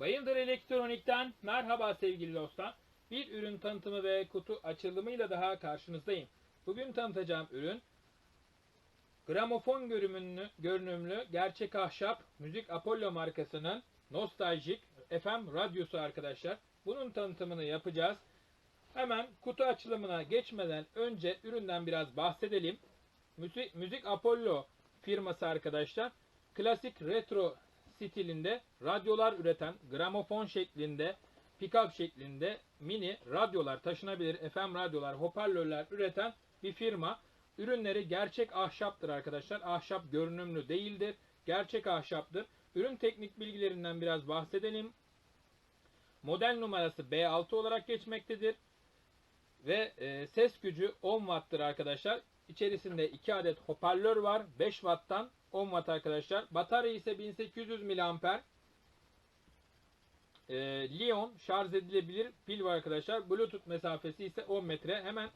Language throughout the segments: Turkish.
Bayındır Elektronik'ten merhaba sevgili dostlar. Bir ürün tanıtımı ve kutu açılımıyla daha karşınızdayım. Bugün tanıtacağım ürün gramofon görünümlü, görünümlü gerçek ahşap müzik Apollo markasının nostaljik FM radyosu arkadaşlar. Bunun tanıtımını yapacağız. Hemen kutu açılımına geçmeden önce üründen biraz bahsedelim. Müzik, müzik Apollo firması arkadaşlar klasik retro stilinde radyolar üreten gramofon şeklinde pick-up şeklinde mini radyolar taşınabilir FM radyolar hoparlörler üreten bir firma. Ürünleri gerçek ahşaptır arkadaşlar. Ahşap görünümlü değildir. Gerçek ahşaptır. Ürün teknik bilgilerinden biraz bahsedelim. Model numarası B6 olarak geçmektedir. Ve e, ses gücü 10 watt'tır arkadaşlar. İçerisinde 2 adet hoparlör var. 5 watt'tan 10 watt arkadaşlar. Batarya ise 1800 mAh. E, Lion şarj edilebilir pil var arkadaşlar. Bluetooth mesafesi ise 10 metre. Hemen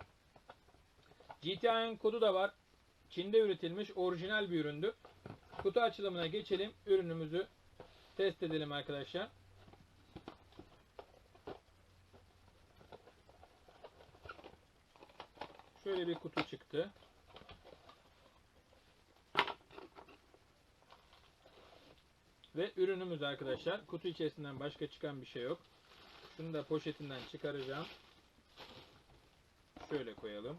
GTI'nin kodu da var. Çin'de üretilmiş orijinal bir üründü. Kutu açılımına geçelim. Ürünümüzü test edelim arkadaşlar. Şöyle bir kutu çıktı. Ve ürünümüz arkadaşlar. Kutu içerisinden başka çıkan bir şey yok. Şunu da poşetinden çıkaracağım. Şöyle koyalım.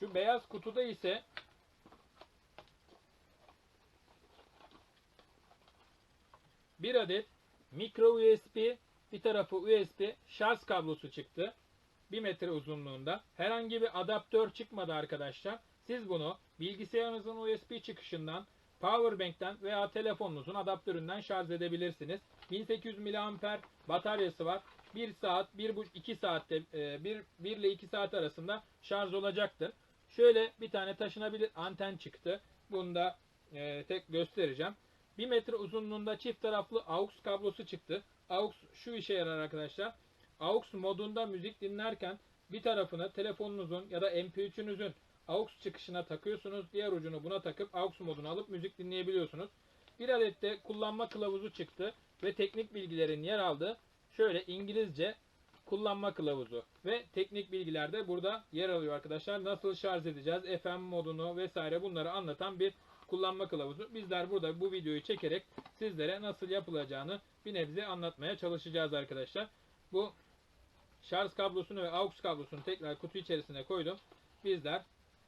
Şu beyaz kutuda ise bir adet micro USB, bir tarafı USB şarj kablosu çıktı. 1 metre uzunluğunda. Herhangi bir adaptör çıkmadı arkadaşlar. Siz bunu bilgisayarınızın USB çıkışından, powerbank'ten veya telefonunuzun adaptöründen şarj edebilirsiniz. 1800 mAh bataryası var. 1 saat, 1,5-2 saatte, 1, 1 ile 2 saat arasında şarj olacaktır. Şöyle bir tane taşınabilir anten çıktı. Bunu da e, tek göstereceğim. 1 metre uzunluğunda çift taraflı AUX kablosu çıktı. AUX şu işe yarar arkadaşlar. AUX modunda müzik dinlerken bir tarafını telefonunuzun ya da MP3'ünüzün AUX çıkışına takıyorsunuz. Diğer ucunu buna takıp AUX modunu alıp müzik dinleyebiliyorsunuz. Bir adet de kullanma kılavuzu çıktı ve teknik bilgilerin yer aldığı şöyle İngilizce kullanma kılavuzu ve teknik bilgiler de burada yer alıyor arkadaşlar. Nasıl şarj edeceğiz, FM modunu vesaire bunları anlatan bir kullanma kılavuzu. Bizler burada bu videoyu çekerek sizlere nasıl yapılacağını bir nebze anlatmaya çalışacağız arkadaşlar. Bu şarj kablosunu ve AUX kablosunu tekrar kutu içerisine koydum. Bizler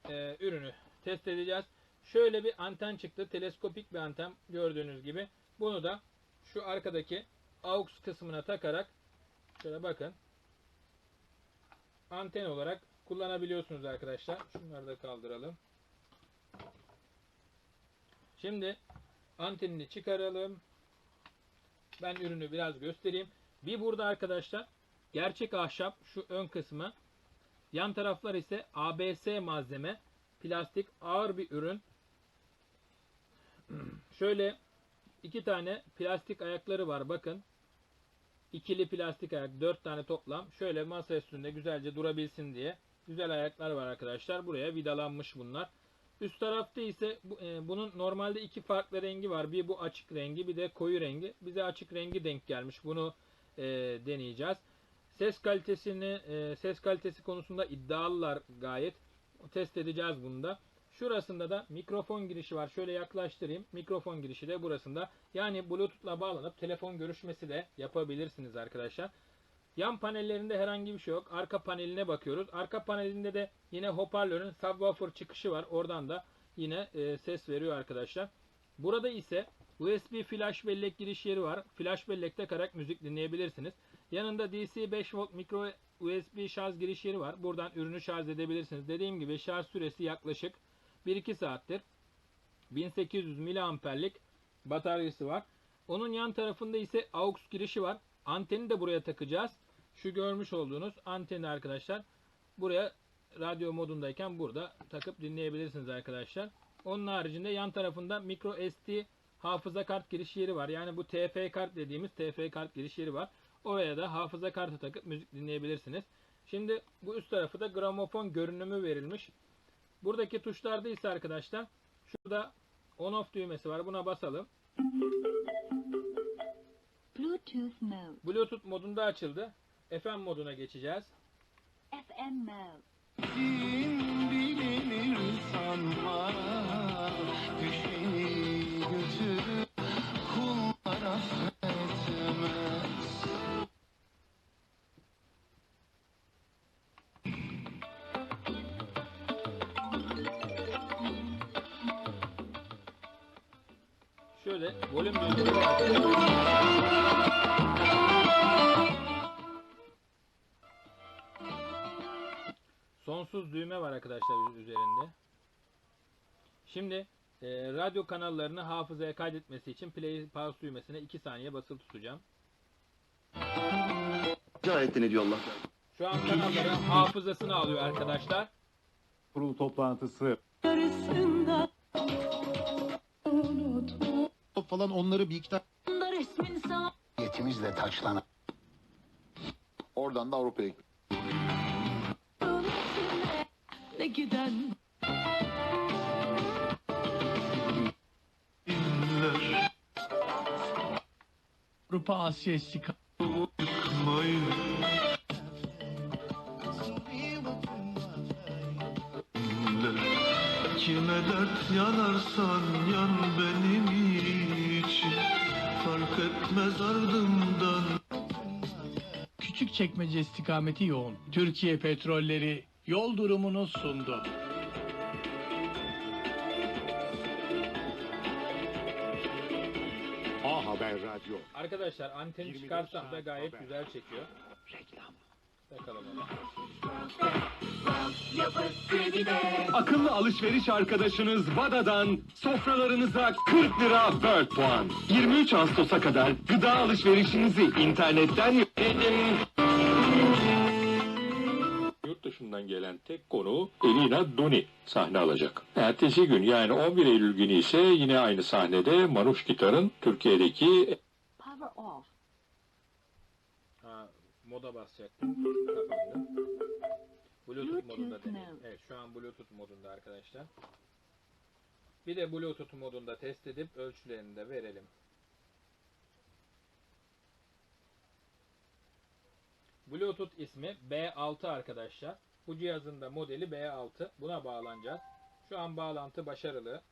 e, ürünü test edeceğiz. Şöyle bir anten çıktı. Teleskopik bir anten gördüğünüz gibi. Bunu da şu arkadaki AUX kısmına takarak şöyle bakın anten olarak kullanabiliyorsunuz arkadaşlar. Şunları da kaldıralım. Şimdi antenini çıkaralım. Ben ürünü biraz göstereyim. Bir burada arkadaşlar gerçek ahşap şu ön kısmı. Yan taraflar ise ABS malzeme. Plastik ağır bir ürün. Şöyle iki tane plastik ayakları var bakın. İkili plastik ayak. Dört tane toplam. Şöyle masa üstünde güzelce durabilsin diye. Güzel ayaklar var arkadaşlar. Buraya vidalanmış bunlar. Üst tarafta ise bu, e, bunun normalde iki farklı rengi var. Bir bu açık rengi bir de koyu rengi. Bize açık rengi denk gelmiş. Bunu e, deneyeceğiz. Ses kalitesini e, ses kalitesi konusunda iddialılar gayet. Test edeceğiz bunu da. Şurasında da mikrofon girişi var. Şöyle yaklaştırayım. Mikrofon girişi de burasında. Yani Bluetooth'la bağlanıp telefon görüşmesi de yapabilirsiniz arkadaşlar. Yan panellerinde herhangi bir şey yok. Arka paneline bakıyoruz. Arka panelinde de yine hoparlörün subwoofer çıkışı var. Oradan da yine e, ses veriyor arkadaşlar. Burada ise USB flash bellek giriş yeri var. Flash bellek takarak müzik dinleyebilirsiniz. Yanında DC 5 volt micro USB şarj giriş yeri var. Buradan ürünü şarj edebilirsiniz. Dediğim gibi şarj süresi yaklaşık 1-2 saattir. 1800 miliamperlik bataryası var. Onun yan tarafında ise AUX girişi var. Anteni de buraya takacağız. Şu görmüş olduğunuz anteni arkadaşlar. Buraya radyo modundayken burada takıp dinleyebilirsiniz arkadaşlar. Onun haricinde yan tarafında micro SD hafıza kart giriş yeri var. Yani bu TF kart dediğimiz TF kart giriş yeri var. Oraya da hafıza kartı takıp müzik dinleyebilirsiniz. Şimdi bu üst tarafı da gramofon görünümü verilmiş. Buradaki tuşlarda ise arkadaşlar şurada On off düğmesi var. Buna basalım. Bluetooth mode. Bluetooth modunda açıldı. FM moduna geçeceğiz. FM mode. bilinir sanma Düşeni götürür Şöyle volüm. Sonsuz düğme var arkadaşlar üzerinde. Şimdi e, radyo kanallarını hafızaya kaydetmesi için play pause düğmesine 2 saniye basılı tutacağım. Ayette ne diyor Allah? Şu an kanalların hafızasını alıyor arkadaşlar. kurul toplantısı Arasında Falan onları bir iki tane yetimizle taçlanan. Oradan da Avrupa'ya Ne giden Avrupa Asya istikam Dert yanarsan yan benim için Fark etmez ardımdan Küçükçekmece istikameti yoğun. Türkiye Petrolleri yol durumunu sundu. A Haber Radyo. Arkadaşlar anteni 24 çıkarsam da gayet haber. güzel çekiyor. Bakalım Akıllı alışveriş arkadaşınız Vada'dan sofralarınıza 40 lira World Puan. 23 Ağustos'a kadar gıda alışverişinizi internetten yönetin. Yurt dışından gelen tek konu Elina Doni sahne alacak. Ertesi gün yani 11 Eylül günü ise yine aynı sahnede Manuş Gitar'ın Türkiye'deki Power off. Moda basacaktım. Kapandı. Bluetooth, modunda deneyelim. mode. Evet şu an Bluetooth modunda arkadaşlar. Bir de Bluetooth modunda test edip ölçülerini de verelim. Bluetooth ismi B6 arkadaşlar. Bu cihazın da modeli B6. Buna bağlanacağız. Şu an bağlantı başarılı.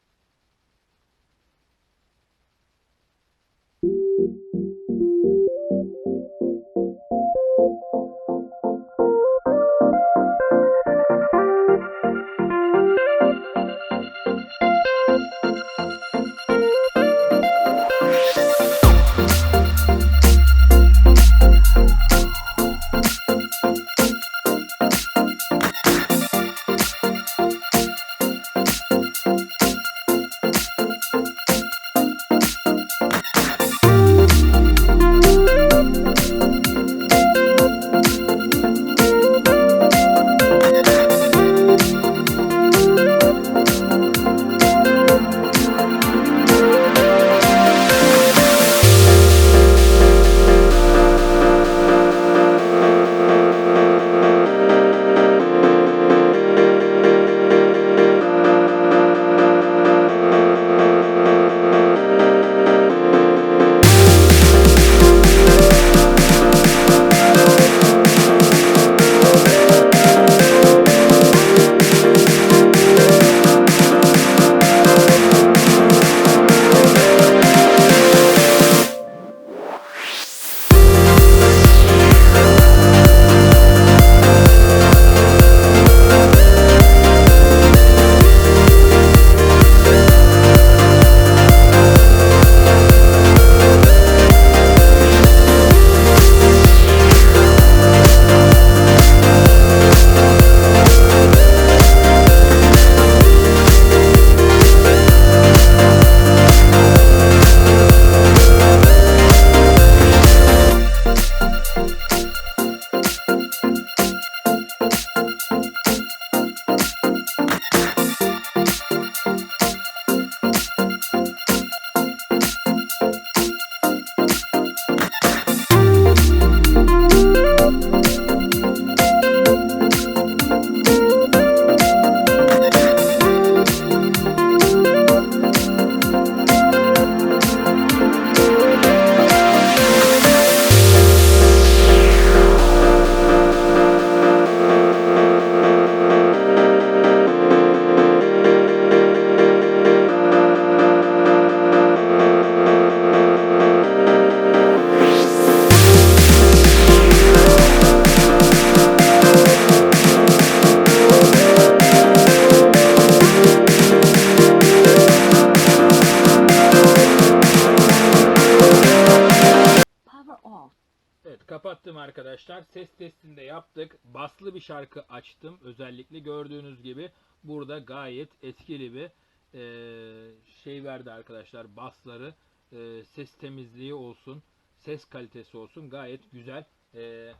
Ses testinde yaptık. Baslı bir şarkı açtım. Özellikle gördüğünüz gibi burada gayet etkili bir e, şey verdi arkadaşlar. Basları, e, ses temizliği olsun, ses kalitesi olsun gayet güzel. E,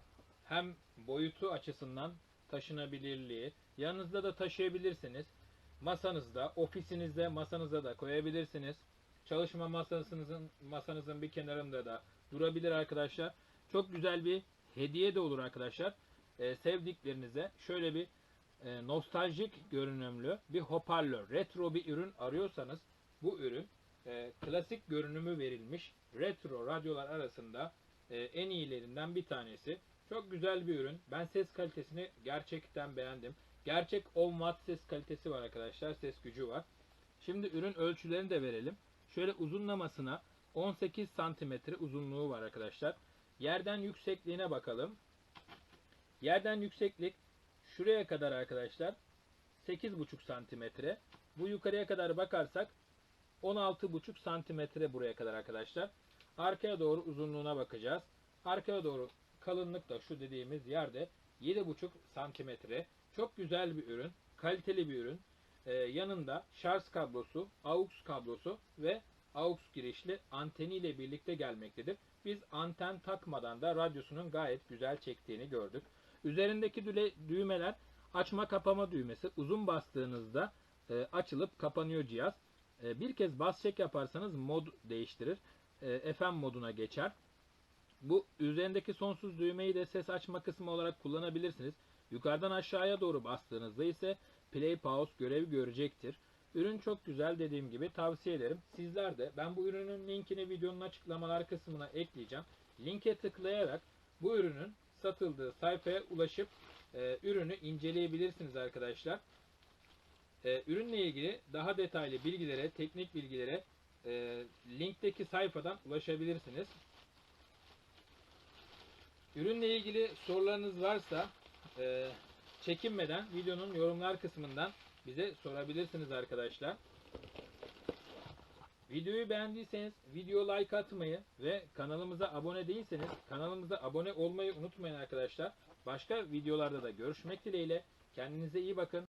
hem boyutu açısından taşınabilirliği, yanınızda da taşıyabilirsiniz. Masanızda, ofisinizde, masanıza da koyabilirsiniz. Çalışma masanızın masanızın bir kenarında da durabilir arkadaşlar. Çok güzel bir hediye de olur arkadaşlar. Ee, sevdiklerinize şöyle bir e, nostaljik görünümlü bir hoparlör, retro bir ürün arıyorsanız bu ürün e, klasik görünümü verilmiş retro radyolar arasında e, en iyilerinden bir tanesi. Çok güzel bir ürün. Ben ses kalitesini gerçekten beğendim. Gerçek 10 watt ses kalitesi var arkadaşlar. Ses gücü var. Şimdi ürün ölçülerini de verelim. Şöyle uzunlamasına 18 santimetre uzunluğu var arkadaşlar. Yerden yüksekliğine bakalım. Yerden yükseklik şuraya kadar arkadaşlar 8,5 santimetre. Bu yukarıya kadar bakarsak 16,5 santimetre buraya kadar arkadaşlar. Arkaya doğru uzunluğuna bakacağız. Arkaya doğru kalınlık da şu dediğimiz yerde 7,5 santimetre. Çok güzel bir ürün. Kaliteli bir ürün. Ee, yanında şarj kablosu, AUX kablosu ve AUX girişli anteniyle birlikte gelmektedir. Biz anten takmadan da radyosunun gayet güzel çektiğini gördük. Üzerindeki düğmeler açma kapama düğmesi. Uzun bastığınızda e, açılıp kapanıyor cihaz. E, bir kez bas çek yaparsanız mod değiştirir. E, FM moduna geçer. Bu üzerindeki sonsuz düğmeyi de ses açma kısmı olarak kullanabilirsiniz. Yukarıdan aşağıya doğru bastığınızda ise play pause görevi görecektir. Ürün çok güzel dediğim gibi tavsiye ederim. Sizler de ben bu ürünün linkini videonun açıklamalar kısmına ekleyeceğim. Linke tıklayarak bu ürünün satıldığı sayfaya ulaşıp e, ürünü inceleyebilirsiniz arkadaşlar. E, ürünle ilgili daha detaylı bilgilere, teknik bilgilere e, linkteki sayfadan ulaşabilirsiniz. Ürünle ilgili sorularınız varsa e, çekinmeden videonun yorumlar kısmından bize sorabilirsiniz arkadaşlar. Videoyu beğendiyseniz video like atmayı ve kanalımıza abone değilseniz kanalımıza abone olmayı unutmayın arkadaşlar. Başka videolarda da görüşmek dileğiyle. Kendinize iyi bakın.